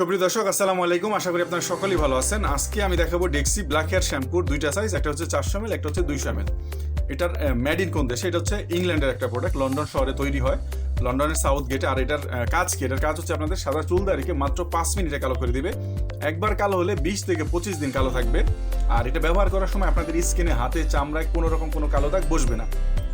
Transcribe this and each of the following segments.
সুপ্রিয় দর্শক, আসসালামু আলাইকুম। আশা করি আপনারা সকলেই ভালো আছেন। আজকে আমি দেখাবো ডেক্সি ব্ল্যাক হেয়ার শ্যাম্পুর দুইটা সাইজ একটা হচ্ছে চারশো এমএল একটা হচ্ছে দুইশো এমএল এটার মেড ইন কোন দেশে? এটা হচ্ছে ইংল্যান্ডের একটা প্রোডাক্ট লন্ডন শহরে তৈরি হয়। লন্ডনের সাউথ গেটে আর এটার কাজ কি? এটার কাজ হচ্ছে আপনাদের সাদা চুল দাঁড়িয়ে মাত্র পাঁচ মিনিটে কালো করে দিবে। একবার কালো হলে বিশ থেকে পঁচিশ দিন কালো থাকবে। আর এটা ব্যবহার করার সময় আপনাদের স্কিনে, হাতে, চামড়ায় কোনো রকম কোনো কালো দাগ বসবে না।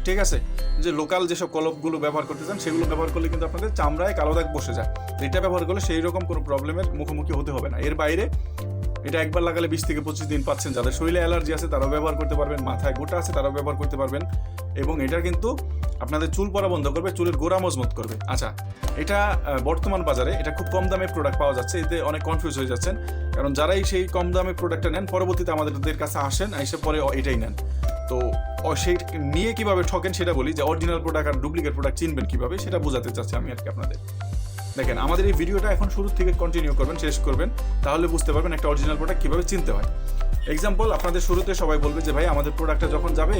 ঠিক আছে? যে লোকাল যেসব কলপগুলো ব্যবহার করতে চান, সেগুলো ব্যবহার করলে কিন্তু আপনাদের চামড়ায় কালো দাগ বসে যায়। এটা ব্যবহার করলে সেই রকম কোনো প্রবলেমের মুখোমুখি হতে হবে না। এর বাইরে, এটা একবার লাগালে বিশ থেকে পঁচিশ দিন পাচ্ছেন। যাদের শরীরে অ্যালার্জি আছে, তারাও ব্যবহার করতে পারবেন। মাথায় গোটা আছে, তারাও ব্যবহার করতে পারবেন। এবং এটা কিন্তু আপনাদের চুল পড়া বন্ধ করবে, চুলের গোড়া মজবুত করবে। আচ্ছা এটা বর্তমান বাজারে এটা খুব কম দামে প্রোডাক্ট পাওয়া যাচ্ছে। এতে অনেক কনফিউজ হয়ে যাচ্ছেন। কারণ যারাই সেই কম দামে প্রোডাক্টটা নেন, পরবর্তীতে আমাদের কাছে আসেন, এসে পরে এটাই নেন। তো সেই নিয়ে কীভাবে ঠকেন সেটা বলি, যে অরিজিনাল প্রোডাক্ট আর ডুপ্লিকেট প্রোডাক্ট চিনবেন কীভাবে, সেটা বোঝাতে চাচ্ছি আমি আর কি আপনাদের। দেখেন, আমাদের এই ভিডিওটা এখন শুরু থেকে কন্টিনিউ করবেন, শেষ করবেন, তাহলে বুঝতে পারবেন একটা অরিজিনাল প্রোডাক্ট কীভাবে চিনতে হয়। এক্সাম্পল আপনাদের শুরুতে সবাই বলবে যে, ভাই, আমাদের প্রোডাক্টটা যখন যাবে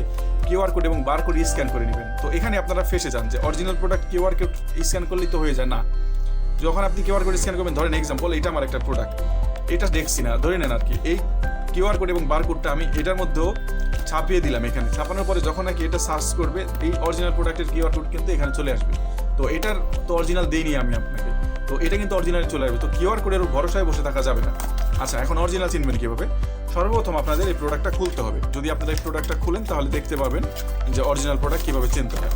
কিউআর কোড এবং বার কোড স্ক্যান করে নেবেন। তো এখানে আপনারা ফেসে যান যে original product QR code scan করলেই তো হয়ে যায়। না। যখন আপনি কিউআর কোড স্ক্যান করবেন, ধরেন এক্সাম্পল এটা আমার একটা প্রোডাক্ট এটা দেখছি না, ধরে নেন আর কি, এই কিউআর কোড এবং বারকোডটা আমি এটার মধ্যেও ছাপিয়ে দিলাম এখানে। ছাপানোর পরে যখন নাকি এটা সার্চ করবে, এই অরিজিনাল প্রোডাক্টের কিউআর কোড কিন্তু এখানে চলে আসবে। তো এটার তো অরিজিনাল দেইনি আমি আপনাকে। তো এটা কিন্তু অরিজিনাল চলে আসবে। তো কিউআর কোডের ভরসায় বসে থাকা যাবে না। আচ্ছা এখন অরিজিনাল চিনবেন কীভাবে? সর্বপ্রথম আপনাদের এই প্রোডাক্টটা খুলতে হবে। যদি আপনারা এই প্রোডাক্টটা খুলেন, তাহলে দেখতে পাবেন যে অরিজিনাল প্রোডাক্ট কীভাবে চিনতে হয়।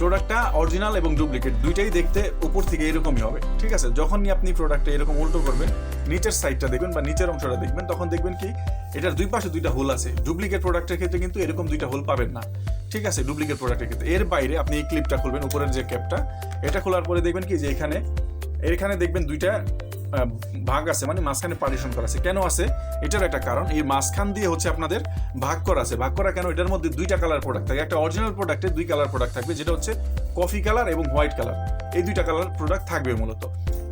প্রোডাক্টটা অরিজিনাল এবং ডুপ্লিকেট দুইটাই দেখতে উপর থেকে এরকমই হবে। ঠিক আছে? যখনই আপনি প্রোডাক্টটা এরকম উল্টো করবেন, নিচের সাইডটা দেখবেন বা নিচের অংশটা দেখবেন, তখন দেখবেন কি, এটার দুই পাশে দুইটা হোল আছে। ডুপ্লিকেট প্রোডাক্টের ক্ষেত্রে কিন্তু এরকম দুইটা হোল পাবেন না। ঠিক আছে? ডুপ্লিকেট প্রোডাক্টের ক্ষেত্রে। এর বাইরে আপনি এই ক্লিপটা খুলবেন, উপরের যে ক্যাপটা এটা খোলার পরে দেখবেন কি যে এখানে এখানে দেখবেন দুইটা ভাগ আছে মানে মাঝখানে পার্টিশন করা আছে। কেন আছে? এটার একটা কারণ। এই মাঝখান দিয়ে হচ্ছে আপনাদের ভাগ করা আছে। ভাগ করা কেন? এটার মধ্যে দুইটা কালার প্রোডাক্ট থাকে। একটা অরিজিনাল প্রোডাক্টে দুই কালার প্রোডাক্ট থাকবে, যেটা হচ্ছে কফি কালার এবং হোয়াইট কালার এই দুইটা কালার প্রোডাক্ট থাকবে মূলত।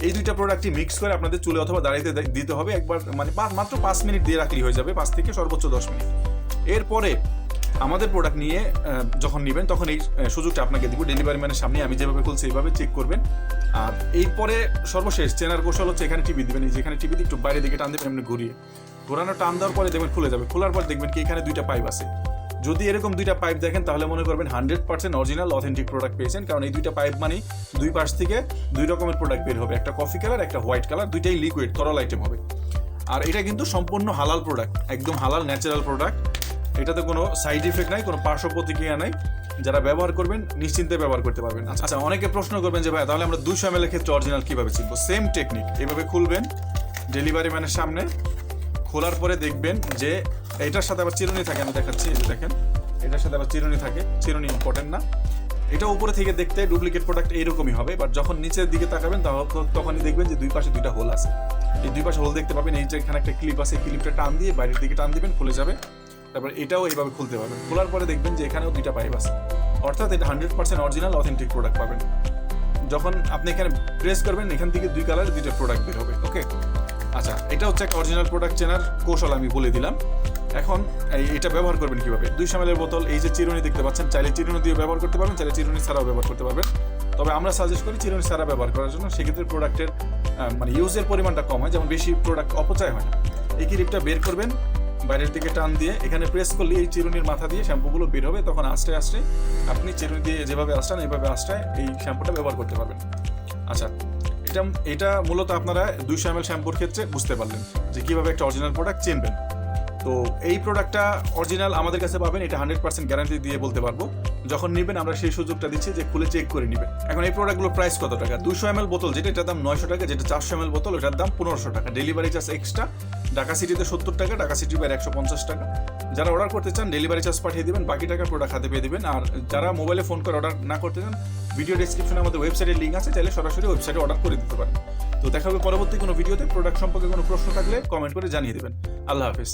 এই দুইটা প্রোডাক্টই মিক্স করে আপনাদের চুলে অথবা দাঁড়িয়ে দিতে হবে। একবার মানে মাত্র পাঁচ মিনিট দিয়ে রাখলেই হয়ে যাবে, পাঁচ থেকে সর্বোচ্চ দশ মিনিট। এরপরে আমাদের প্রোডাক্ট নিয়ে যখন নেবেন, তখন এই সুযোগটা আপনাকে দিব। ডেলিভারি ম্যানের সামনে আমি যেভাবে খুলছি, এইভাবে চেক করবেন। আর এরপরে সর্বশেষ, চেনার কৌশল হচ্ছে এখানে টিভি দিবেন। যেখানে টিভি একটু বাইরে দিকে টান দেবেন, এমনি ঘুরিয়ে। ঘোরানো টান দেওয়ার পরে দেখবেন খুলে যাবে। খোলার পর দেখবেন কি এখানে দুইটা পাইপ আছে। যদি এরকম দুইটা পাইপ দেখেন, তাহলে মনে করবেন hundred percent original authentic product পেয়েছেন। কারণ এই দুইটা পাইপ মানে দুই পাশ থেকে দুই রকমের প্রোডাক্ট বের হবে। একটা কফি কালার একটা হোয়াইট কালার দুইটাই লিকুইড তরল আইটেম হবে। আর এটা কিন্তু সম্পূর্ণ হালাল প্রোডাক্ট একদম হালাল ন্যাচারাল প্রোডাক্ট এটাতে কোনো সাইড ইফেক্ট নাই, কোনো পার্শ্ব প্রতিক্রিয়া নাই। যারা ব্যবহার করবেন, নিশ্চিন্তে ব্যবহার করতে পারবেন। আচ্ছা অনেকে প্রশ্ন করবেন যে ভাই, তাহলে আমরা দুশো এম এর ক্ষেত্রে অরিজিনাল কীভাবে চিনবো সেম টেকনিক এভাবে খুলবেন ডেলিভারি ম্যানের সামনে, খোলার পরে দেখবেন যে এটার সাথে আবার চিরুনি থাকে, আমি দেখাচ্ছি যে দেখেন, এটার সাথে আবার চিরুনি থাকে, চিরুনি ইম্পর্টেন্ট না। এটা উপরে থেকে দেখতে ডুপ্লিকেট প্রোডাক্ট এইরকমই হবে বাট যখন নিচের দিকে তাকাবেন তখন- তখনই দেখবেন যে দুই পাশে দুইটা হোল আছে। এই দুই পাশে হোল দেখতে পাবেন, এই যে এখানে একটা ক্লিপ আছে ক্লিপটা টান দিয়ে বাইরের দিকে টান দিবেন, খুলে যাবে। তারপর এটাও এইভাবে খুলতে পারবেন। খোলার পরে দেখবেন যে এখানেও দুইটা পাইপ আছে। অর্থাৎ এটা hundred percent original authentic product পাবেন। যখন আপনি এখানে প্রেস করবেন, এখান থেকে দুই কালারের দুইটা প্রোডাক্ট বের হবে ওকে আচ্ছা এটা হচ্ছে একটা অরিজিনাল প্রোডাক্ট চেনার কৌশল আমি বলে দিলাম। এখন এটা ব্যবহার করবেন কীভাবে? দুই সামেলের বোতল, এই যে চিরুনি দেখতে পাচ্ছেন, চাইলে চিরুনি দিয়ে ব্যবহার করতে পারবেন, চাইলে চিরুনি ছাড়াও ব্যবহার করতে পারবেন। তবে আমরা সাজেস্ট করি চিরুনি ছাড়া ব্যবহার করার জন্য, সেক্ষেত্রে প্রোডাক্টের মানে ইউজের পরিমাণটা কম হয়, যেমন বেশি প্রোডাক্ট অপচয় হয় না। এই ক্লিপটা বের করবেন বাইরের দিকে টান দিয়ে এখানে প্রেস করলে এই চিরুনির মাথা দিয়ে শ্যাম্পুগুলো বের হবে। তখন আস্তে আস্তে আপনি চিরুনি দিয়ে যেভাবে আসছেন এইভাবে আস্তায় এই শ্যাম্পুটা ব্যবহার করতে পারবেন। আচ্ছা এটা এটা মূলত আপনারা দুইশো এম এল শ্যাম্পুর ক্ষেত্রে বুঝতে পারলেন যে কীভাবে একটা অরিজিনাল প্রোডাক্ট চিনবেন। তো এই প্রোডাক্টটা অরিজিনাল আমাদের কাছে পাবেন, এটা হান্ড্রেড পার্সেন্ট গ্যারান্টি দিয়ে বলতে পারব। যখন নেবেন, আমরা সেই সুযোগটা দিচ্ছি যে খুলে চেক করে নেবেন। এখন এই প্রোডাক্টগুলোর প্রাইস কত টাকা? দুশো এম বোতল, যেটা এটার দাম নয়শো টাকা, যেটা চারশো এম বোতল এটার দাম পনেরোশো টাকা। ডেলিভারি চার্জ এক্সট্রা ঢাকা সিটিতে সত্তর টাকা, ঢাকা সিটি বাইরে একশো পঞ্চাশ টাকা। যারা অর্ডার করতে চান ডেলিভারি চার্জ পাঠিয়ে দেবেন, বাকি টাকা প্রোডাক্ট হাতে পেয়ে দেবেন। আর যারা মোবাইলে ফোন করে অর্ডার না করতে চান ভিডিও ডিসক্রিপশনে আমাদের ওয়েবসাইটের লিঙ্ক আছে, চাইলে সরাসরি ওয়েবসাইটে অর্ডার করে দিতে পারেন। তো দেখা হবে পরবর্তী কোনো ভিডিওতে প্রোডাক্ট সম্পর্কে কোনো প্রশ্ন থাকলে কমেন্ট করে জানিয়ে দেবেন। আল্লাহ হাফিজ।